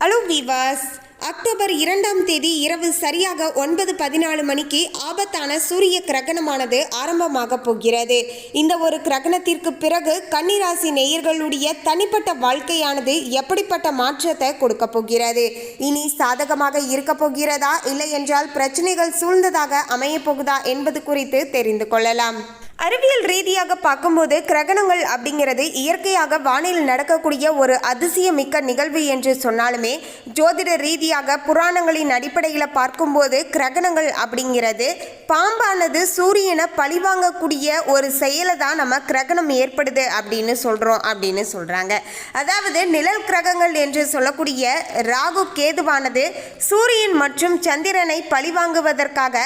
Hello விவாஸ் October இரண்டாம் தேதி இரவு சரியாக ஒன்பது பதினாலு மணிக்கு ஆபத்தான சூரிய கிரகணமானது ஆரம்பமாக போகிறது. இந்த ஒரு கிரகணத்திற்கு பிறகு கன்னிராசி நேயர்களுடைய தனிப்பட்ட வாழ்க்கையானது எப்படிப்பட்ட மாற்றத்தை கொடுக்க போகிறது? இனி சாதகமாக இருக்க போகிறதா? இல்லை என்றால் பிரச்சனைகள் சூழ்ந்ததாக அமையப் போகுதா என்பது குறித்து தெரிந்து கொள்ளலாம். அறிவியல் ரீதியாக பார்க்கும்போது கிரகணங்கள் அப்படிங்கிறது இயற்கையாக வானில் நடக்கக்கூடிய ஒரு அதிசயமிக்க நிகழ்வு என்று சொன்னாலுமே ஜோதிட ரீதியாக புராணங்களின் அடிப்படையில் பார்க்கும்போது கிரகணங்கள் அப்படிங்கிறது பாம்பானது சூரியனை பழிவாங்கக்கூடிய ஒரு செயலை தான் நம்ம கிரகணம் ஏற்படுது அப்படின்னு சொல்கிறோம் அப்படின்னு சொல்கிறாங்க அதாவது நிழல் கிரகங்கள் என்று சொல்லக்கூடிய ராகு கேதுவானது சூரியன் மற்றும் சந்திரனை பழிவாங்குவதற்காக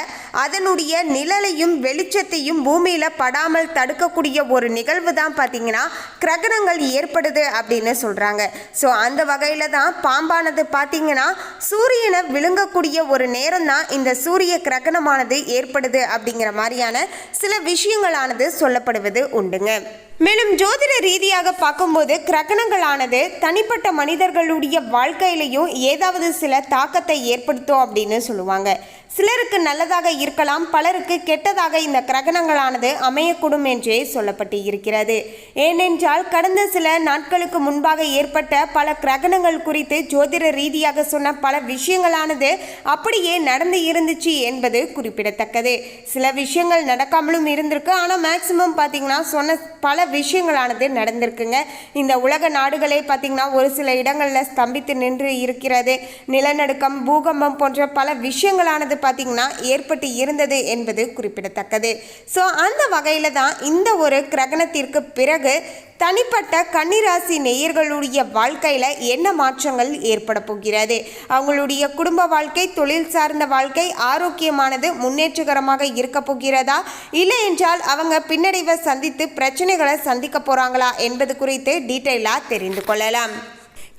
அதனுடைய நிழலையும் வெளிச்சத்தையும் பூமியில் படாமல் தடுக்கக்கூடிய ஒரு நிகழ்வு தான் பார்த்தீங்கன்னா கிரகணங்கள் ஏற்படுது அப்படின்னு சொல்கிறாங்க ஸோ அந்த வகையில் தான் பாம்பானது பார்த்தீங்கன்னா சூரியனை விழுங்கக்கூடிய ஒரு நேரம் தான் இந்த சூரிய கிரகணமானது ஏற்படுது அப்படிங்கிற மாதிரியான சில விஷயங்களானது சொல்லப்படுவது உண்டுங்க. மேலும் ஜோதிட ரீதியாக பார்க்கும்போது கிரகணங்களானது தனிப்பட்ட மனிதர்களுடைய வாழ்க்கையிலையும் ஏதாவது சில தாக்கத்தை ஏற்படுத்தும் அப்படின்னு சொல்லுவாங்க. சிலருக்கு நல்லதாக இருக்கலாம் பலருக்கு கெட்டதாக இந்த கிரகணங்களானது அமையக்கூடும் என்றே சொல்லப்பட்டு இருக்கிறது. ஏனென்றால் கடந்த சில நாட்களுக்கு முன்பாக ஏற்பட்ட பல கிரகணங்கள் குறித்து ஜோதிட ரீதியாக சொன்ன பல விஷயங்களானது அப்படியே நடந்து இருந்துச்சு என்பது குறிப்பிடத்தக்கது. சில விஷயங்கள் நடக்காமலும் இருந்திருக்கு. ஆனால் மேக்சிமம் பார்த்தீங்கன்னா சொன்ன பல விஷயங்களானது நடந்திருக்குங்க. இந்த உலக நாடுகளே பார்த்திங்கன்னா ஒரு சில இடங்களில் ஸ்தம்பித்து நின்று இருக்கிறது. நிலநடுக்கம் பூகம்பம் போன்ற பல விஷயங்களானது பார்த்திங்கன்னா ஏற்பட்டு இருந்தது என்பது குறிப்பிடத்தக்கது. ஸோ அந்த வகையில் தான் இந்த ஒரு கிரகணத்திற்கு பிறகு தனிப்பட்ட கன்னிராசி நேயர்களுடைய வாழ்க்கையில் என்ன மாற்றங்கள் ஏற்பட போகிறது? அவங்களுடைய குடும்ப வாழ்க்கை தொழில் சார்ந்த வாழ்க்கை ஆரோக்கியமானது முன்னேற்றகரமாக இருக்க போகிறதா? இல்லை என்றால் அவங்க பின்னடைவை சந்தித்து பிரச்சனைகளை சந்திக்க போகிறாங்களா என்பது குறித்து டீட்டெயிலாக தெரிந்து கொள்ளலாம்.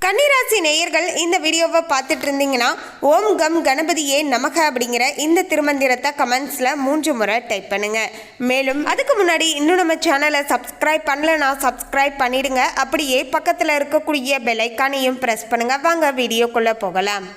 கன்னிராசி நேயர்கள் இந்த வீடியோவை பார்த்துட்டு இருந்தீங்கன்னா ஓம் கம் கணபதியே நமக அப்படிங்கிற இந்த திருமந்திரத்தை கமெண்ட்ஸில் மூன்று முறை டைப் பண்ணுங்க. மேலும் அதுக்கு முன்னாடி இன்னும் நம்ம சேனலை சப்ஸ்கிரைப் பண்ணலனா சப்ஸ்கிரைப் பண்ணிடுங்க. அப்படியே பக்கத்தில் இருக்கக்கூடிய பெல் ஐக்கானையும் ப்ரெஸ் பண்ணுங்க. வாங்க வீடியோக்குள்ளே போகலாம்.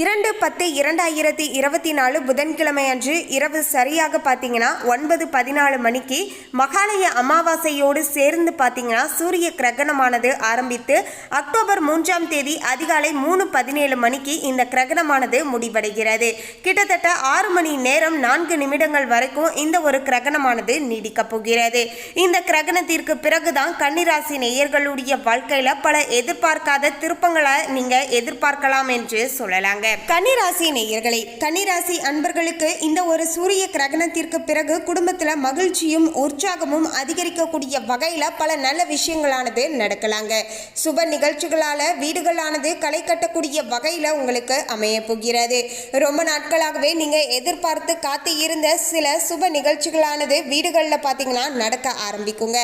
இரண்டு பத்து இரண்டாயிரத்தி இருபத்தி நாலு புதன்கிழமை அன்று இரவு சரியாக பார்த்தீங்கன்னா ஒன்பது பதினாலு மணிக்கு மகாலய அமாவாசையோடு சேர்ந்து பார்த்தீங்கன்னா சூரிய கிரகணமானது ஆரம்பித்து அக்டோபர் மூன்றாம் தேதி அதிகாலை மூணு பதினேழு மணிக்கு இந்த கிரகணமானது முடிவடைகிறது. கிட்டத்தட்ட ஆறு மணி நேரம் நான்கு நிமிடங்கள் வரைக்கும் இந்த ஒரு கிரகணமானது நீடிக்கப் போகிறது. இந்த கிரகணத்திற்கு பிறகுதான் கன்னிராசி நேயர்களுடைய வாழ்க்கையில் பல எதிர்பார்க்காத திருப்பங்களை நீங்கள் எதிர்பார்க்கலாம் என்று சொல்லலாங்க. கன்னிராசி நேயர்களே கன்னிராசி அன்பர்களுக்கு இந்த ஒரு சூரிய கிரகணத்திற்கு பிறகு குடும்பத்தில் மகிழ்ச்சியும் உற்சாகமும் அதிகரிக்கக்கூடிய வகையில் பல நல்ல விஷயங்களானது நடக்கலாங்க. சுப நிகழ்ச்சிகளால் வீடுகளானது களை கட்டக்கூடிய வகையில் உங்களுக்கு அமைய போகிறது. ரொம்ப நாட்களாகவே நீங்கள் எதிர்பார்த்து காத்து இருந்த சில சுப நிகழ்ச்சிகளானது வீடுகளில் பார்த்தீங்கன்னா நடக்க ஆரம்பிக்குங்க.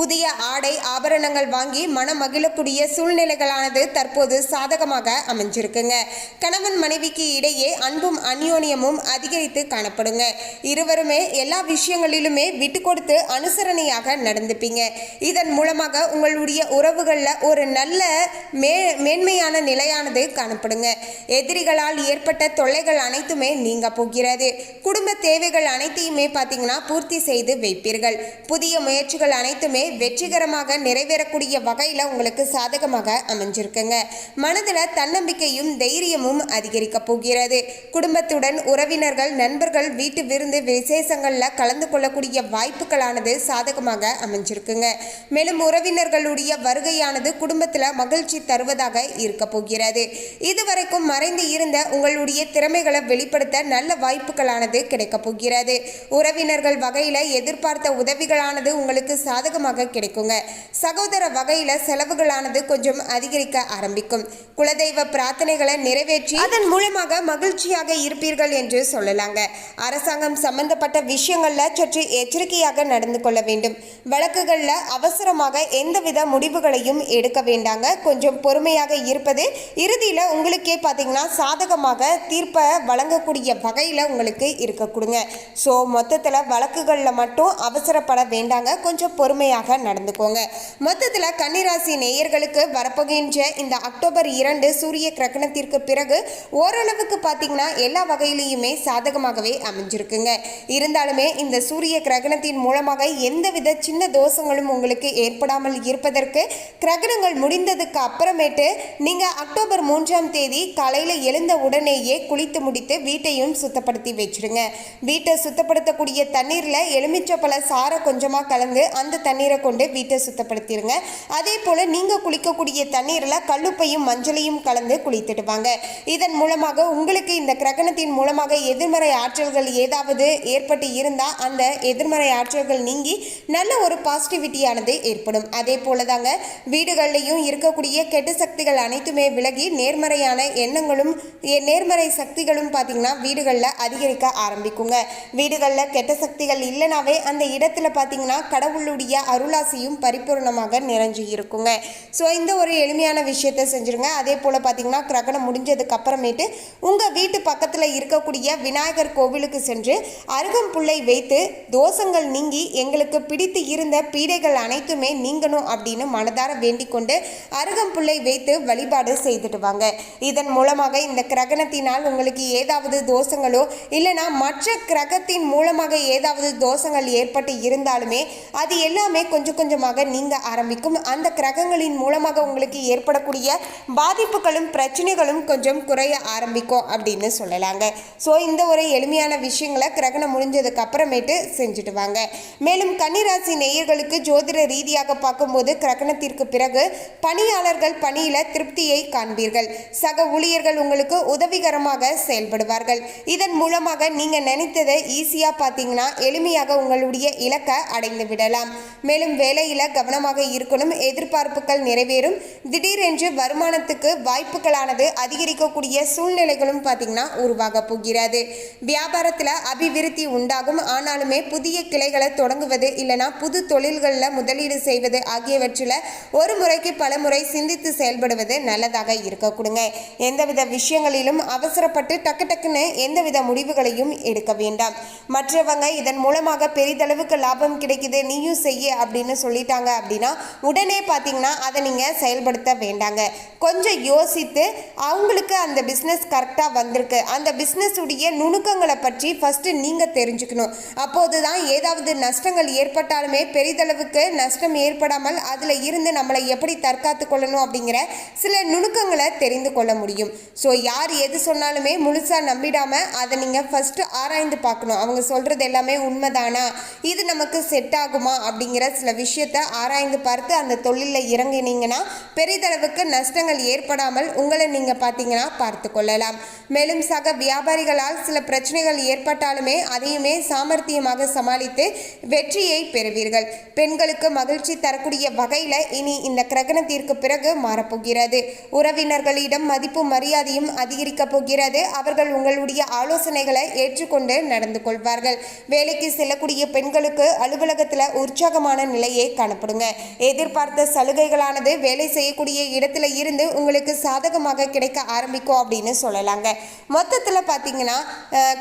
புதிய ஆடை ஆபரணங்கள் வாங்கி மனம் மகிழக்கூடிய சூழ்நிலைகளானது தற்போது சாதகமாக அமைஞ்சிருக்குங்க. கணவன் மனைவிக்கு இடையே அன்பும் அந்யோன்யமும் அதிகரித்து காணப்படுங்க. இருவருமே எல்லா விஷயங்களிலுமே விட்டு கொடுத்து அனுசரணையாக நடந்துப்பீங்க. இதன் மூலமாக உங்களுடைய உறவுகளில் ஒரு நல்ல மே மேன்மையான நிலையானது காணப்படுங்க. எதிரிகளால் ஏற்பட்ட தொல்லைகள் அனைத்துமே நீங்க போகிறது. குடும்ப தேவைகள் அனைத்தையுமே பார்த்தீங்கன்னா பூர்த்தி செய்து வைப்பீர்கள். புதிய முயற்சிகள் அனைத்துமே வெற்றிகரமாக நிறைவேறக்கூடிய வகையில் உங்களுக்கு சாதகமாக அமைஞ்சிருக்குங்க. மனதில் தன்னம்பிக்கையும் தைரியமும் அதிகரிக்கப் போகிறது. குடும்பத்துடன் உறவினர்கள் நண்பர்கள் வீட்டு விருந்து விசேஷங்களில் கலந்து கொள்ளக்கூடிய வாய்ப்புகளானது சாதகமாக அமைஞ்சிருக்குங்க. மேலும் உறவினர்களுடைய வருகையானது குடும்பத்தில் மகிழ்ச்சி தருவதாக இருக்க போகிறது. இதுவரைக்கும் மறைந்து இருந்த உங்களுடைய திறமைகளை வெளிப்படுத்த நல்ல வாய்ப்புகளானது கிடைக்கப் போகிறது. உறவினர்கள் வகையில் எதிர்பார்த்த உதவிகளானது உங்களுக்கு சாதகமாக கிடைக்குங்க. சகோதர வகையில் செலவுகளானது கொஞ்சம் அதிகரிக்க ஆரம்பிக்கும். குலதெய்வ பிரார்த்தனைகளை நிறைவேற்றி மகிழ்ச்சி அதன் மூலமாக மகிழ்ச்சியாக இருப்பீர்கள் என்று சொல்லலாங்க. அரசாங்கம் சம்பந்தப்பட்ட விஷயங்கள்ல சற்று எச்சரிக்கையாக நடந்து கொள்ள வேண்டும். வழக்குகள்ல அவசரமாக எந்தவித முடிவுகளையும் எடுக்க வேண்டாங்க. கொஞ்சம் பொறுமையாக இருப்பது இறுதியில் உங்களுக்கே பார்த்தீங்கன்னா சாதகமாக தீர்ப்பை வழங்கக்கூடிய வகையில் உங்களுக்கு இருக்க கொடுங்க. ஸோ மொத்தத்தில் வழக்குகளில் மட்டும் அவசரப்பட வேண்டாங்க. கொஞ்சம் பொறுமையாக நடந்துக்கோங்க. மொத்தத்தில் கன்னிராசி நேயர்களுக்கு வரப்போகின்ற இந்த அக்டோபர் இரண்டு சூரிய கிரகணத்திற்கு பிறகு ஓரளவுக்கு பார்த்தீங்கன்னா எல்லா வகையிலையுமே சாதகமாகவே அமைஞ்சிருக்குங்க. இருந்தாலுமே இந்த சூரிய கிரகணத்தின் மூலமாக எந்தவித சின்ன தோஷங்களும் உங்களுக்கு ஏற்படாமல் இருப்பதற்கு கிரகணங்கள் முடிந்ததுக்கு அப்புறமேட்டு நீங்கள் அக்டோபர் மூன்றாம் தேதி காலையில் எழுந்த உடனேயே குளித்து முடித்து வீட்டையும் சுத்தப்படுத்தி வச்சிருங்க. வீட்டை சுத்தப்படுத்தக்கூடிய தண்ணீரில் எலுமிச்சப்பழ சாரை கொஞ்சமாக கலந்து அந்த தண்ணீரை கொண்டு வீட்டை சுத்தப்படுத்திடுங்க அதே போல் நீங்கள் குளிக்கக்கூடிய தண்ணீரில் கல்லுப்பையும் மஞ்சளையும் கலந்து குளித்துட்டு வாங்க இதன் மூலமாக உங்களுக்கு இந்த கிரகணத்தின் மூலமாக எதிர்மறை ஆற்றல்கள் ஏதாவது ஏற்பட்டு இருந்தால் அந்த எதிர்மறை ஆற்றல்கள் நீங்கி நல்ல ஒரு பாசிட்டிவிட்டியானது ஏற்படும். அதே போல தாங்க வீடுகள்லையும் இருக்கக்கூடிய கெட்ட சக்திகள் அனைத்துமே விலகி நேர்மறையான எண்ணங்களும் எ- நேர்மறை சக்திகளும் பார்த்தீங்கன்னா வீடுகளில் அதிகரிக்க ஆரம்பிக்குங்க. வீடுகளில் கெட்ட சக்திகள் இல்லைனாவே அந்த இடத்துல பார்த்தீங்கன்னா கடவுளுடைய அருளாசியும் பரிபூர்ணமாக நிறைஞ்சு இருக்குங்க. ஸோ இந்த ஒரு எளிமையான விஷயத்தை செஞ்சுருங்க. அதே போல் பார்த்தீங்கன்னா கிரகணம் முடிஞ்சதுக்கு அப்புறமேட்டு உங்கள் வீட்டு பக்கத்தில் இருக்கக்கூடிய விநாயகர் கோவிலுக்கு சென்று அருகம்புல்லை வைத்து தோஷங்கள் நீங்கி எங்களுக்கு பிடித்து இருந்த பீடைகள் அனைத்துமே நீங்கணும் அப்படின்னு மனதார வேண்டிக் கொண்டு அருகம்புல்லை வைத்து வழிபாடு செய்துட்டு வாங்க. இதன் மூலமாக இந்த கிரகணத்தினால் உங்களுக்கு ஏதாவது தோஷங்களோ இல்லைனா மற்ற கிரகத்தின் மூலமாக ஏதாவது தோஷங்கள் ஏற்பட்டு இருந்தாலுமே அது எல்லாமே கொஞ்சம் கொஞ்சமாக நீங்க ஆரம்பிக்கும். அந்த கிரகங்களின் மூலமாக உங்களுக்கு ஏற்படக்கூடிய பாதிப்புகளும் பிரச்சனைகளும் கொஞ்சம் குறைய ஆரம்பிக்கும் அப்படின்னு சொல்லலாங்க. ஸோ இந்த ஒரு எளிமையான விஷயங்களை கிரகணம் முடிஞ்சதுக்கு அப்புறமேட்டு செஞ்சுட்டு வாங்க மேலும் கன்னிராசி நேயர்களுக்கு ஜோதிட ரீதியாக பார்க்கும்போது கிரகணத்திற்கு பிறகு பணியாளர்கள் பணியில திருப்தியை காண்பீர்கள். சக ஊழியர்கள் உங்களுக்கு உதவிகரமாக செயல்படுவார்கள். இதன் மூலமாக நீங்க நினைத்ததை ஈஸியா பார்த்தீங்கன்னா எளிமையாக உங்களுடைய இலக்கை அடைந்து விடலாம். மேலும் வேலையில கவனமாக இருக்கணும். எதிர்பார்ப்புகள் நிறைவேறும். திடீரென்று வருமானத்துக்கு வாய்ப்புகளானது அதிகரிக்கக்கூடிய சூழ்நிலைகளும் பார்த்தீங்கன்னா உருவாக போகிறது. வியாபாரத்தில் அபிவிருத்தி உண்டாகும். ஆனாலுமே புதிய கிளைகளை தொடங்குவது இல்லைனா புது தொழில்களில் முதலீடு செய்வது ஆகியவற்றில் ஒரு முறைக்கு பல முறை சிந்தித்து செயல்படுவது நல்லதாக இருக்க கொடுங்க. எந்தவித விஷயங்களிலும் அவசரப்பட்டு டக்கு டக்குன்னு எந்தவித முடிவுகளையும் எடுக்க வேண்டாம். மற்றவங்க இதன் மூலமாக பெரிதளவுக்கு லாபம் கிடைக்குது நீயும் செய்ய அப்படின்னு சொல்லிட்டாங்க அப்படின்னா உடனே பார்த்தீங்கன்னா அதை நீங்கள் செயல்படுத்த வேண்டாங்க. கொஞ்சம் யோசித்து அவங்களுக்கு அந்த பிஸ்னஸ் கரெக்டாக வந்திருக்கு. அந்த பிஸ்னஸுடைய நுணுக்கங்களை பற்றி ஃபஸ்ட்டு நீங்கள் தெரிஞ்சுக்கணும். அப்போது தான் ஏதாவது நஷ்டங்கள் ஏற்பட்டாலுமே பெரிதளவுக்கு நஷ்டம் ஏற்படாமல் அதில் இருந்து நம்மளை எப்படி தற்காத்து கொள்ளணும் அப்படிங்கிற சில நுணுக்கங்களை தெரிந்து கொள்ள முடியும். ஸோ யார் எது சொன்னாலுமே முழுசாக நம்பிடாம அதை நீங்கள் ஃபஸ்ட்டு ஆராய்ந்து பார்க்கணும். அவங்க சொல்கிறது எல்லாமே உண்மைதானா? இது நமக்கு செட் ஆகுமா? அப்படிங்கிற சில விஷயத்தை ஆராய்ந்து பார்த்து அந்த தொழிலில் இறங்கினீங்கன்னா பெரிதளவுக்கு நஷ்டங்கள் ஏற்படாமல் உங்களை நீங்கள் பார்த்தீங்கன்னா பார்த்து கொள்ளலாம் மேலும் சக வியாபாரிகளால் சில பிரச்சனைகள் ஏற்பட்டாலுமே அதையுமே சாமர்த்தியமாக சமாளித்து வெற்றியை பெறுவீர்கள். பெண்களுக்கு மகிழ்ச்சி தரக்கூடிய வகையில் இனி இந்த கிரகணத்திற்கு பிறகு மாறப்போகிறது. உறவினர்களிடம் மதிப்பு மரியாதையும் அதிகரிக்கப் போகிறது. அவர்கள் உங்களுடைய ஆலோசனைகளை ஏற்றுக்கொண்டு நடந்து கொள்வார்கள். வேலைக்கு செல்லக்கூடிய பெண்களுக்கு அலுவலகத்தில் உற்சாகமான நிலையே காணப்படுங்க. எதிர்பார்த்த சலுகைகளானது வேலை செய்யக்கூடிய இடத்துல இருந்து உங்களுக்கு சாதகமாக கிடைக்க ஆரம்பிக்கும் அப்படின்னு சொல்லலாங்க. மொத்தத்தில் பார்த்தீங்கன்னா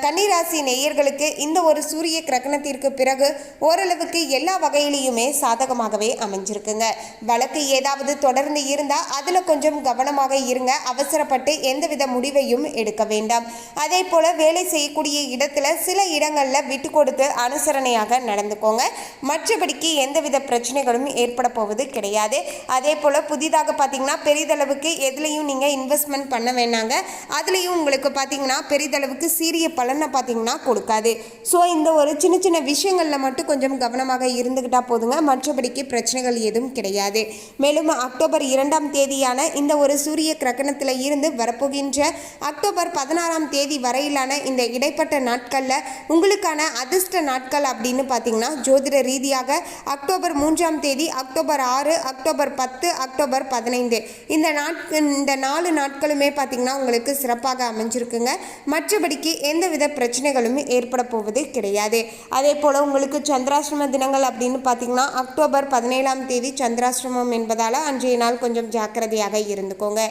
கன்னிராசி நேயர்களுக்கு இந்த ஒரு சூரிய கிரகணத்திற்கு பிறகு ஓரளவுக்கு எல்லா வகையிலையுமே சாதகமாகவே அமைஞ்சிருக்குங்க. வழக்கு ஏதாவது தொடர்ந்து இருந்தால் அதில் கொஞ்சம் கவனமாக இருங்க. அவசரப்பட்டு எந்தவித முடிவையும் எடுக்க வேண்டாம். அதே போல் வேலை செய்யக்கூடிய இடத்துல சில இடங்களில் விட்டு கொடுத்து அனுசரணையாக நடந்துக்கோங்க. மற்றபடிக்கு எந்தவித பிரச்சனைகளும் ஏற்பட போவது கிடையாது. அதே போல் புதிதாக பார்த்தீங்கன்னா பெரிதளவுக்கு எதுலேயும் நீங்கள் இன்வெஸ்ட்மெண்ட் பண்ண வேண்டாம். பண்ணாங்க அதுலேயும் உங்களுக்கு பார்த்தீங்கன்னா பெரிதளவுக்கு சீரிய பலனை பார்த்தீங்கன்னா கொடுக்காது. ஸோ இந்த ஒரு சின்ன சின்ன விஷயங்களில் மட்டும் கொஞ்சம் கவனமாக இருந்துக்கிட்டா போதுங்க. மற்றபடிக்கு பிரச்சனைகள் எதுவும் கிடையாது. மேலும் அக்டோபர் இரண்டாம் தேதியான இந்த ஒரு சூரிய கிரகணத்தில் இருந்து வரப்போகின்ற அக்டோபர் பதினாறாம் தேதி வரையிலான இந்த இடைப்பட்ட நாட்களில் உங்களுக்கான அதிர்ஷ்ட நாட்கள் அப்படின்னு பார்த்தீங்கன்னா ஜோதிட ரீதியாக அக்டோபர் மூன்றாம் தேதி அக்டோபர் ஆறு அக்டோபர் பத்து அக்டோபர் பதினைந்து. இந்த நாட்கள் இந்த நாலு நாட்களுமே பார்த்தீங்கன்னா பார்த்தீங்கன்னா உங்களுக்கு சிறப்பாக அமைஞ்சிருக்குங்க. மற்றபடிக்கு எந்தவித பிரச்சனைகளும் ஏற்பட போவது கிடையாது. அதே போல் உங்களுக்கு சந்திராசிரம தினங்கள் அப்படின்னு பார்த்தீங்கன்னா அக்டோபர் பதினேழாம் தேதி சந்திராசிரமம் என்பதால் அன்றைய நாள் கொஞ்சம் ஜாக்கிரதையாக இருந்துக்கோங்க.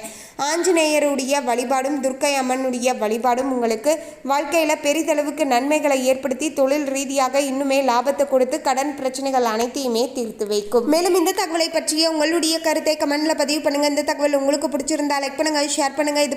ஆஞ்சநேயருடைய வழிபாடும் துர்க்கை அம்மனுடைய வழிபாடும் உங்களுக்கு வாழ்க்கையில் பெரிதளவுக்கு நன்மைகளை ஏற்படுத்தி தொழில் ரீதியாக இன்னுமே லாபத்தை கொடுத்து கடன் பிரச்சனைகள் அனைத்தையுமே தீர்த்து வைக்கும். மேலும் இந்த தகவலை பற்றிய உங்களுடைய கருத்தை கமெண்ட்ல பதிவு பண்ணுங்க. இந்த தகவல் உங்களுக்கு பிடிச்சிருந்தா லைக் பண்ணுங்க ஷேர் பண்ணுங்க. இது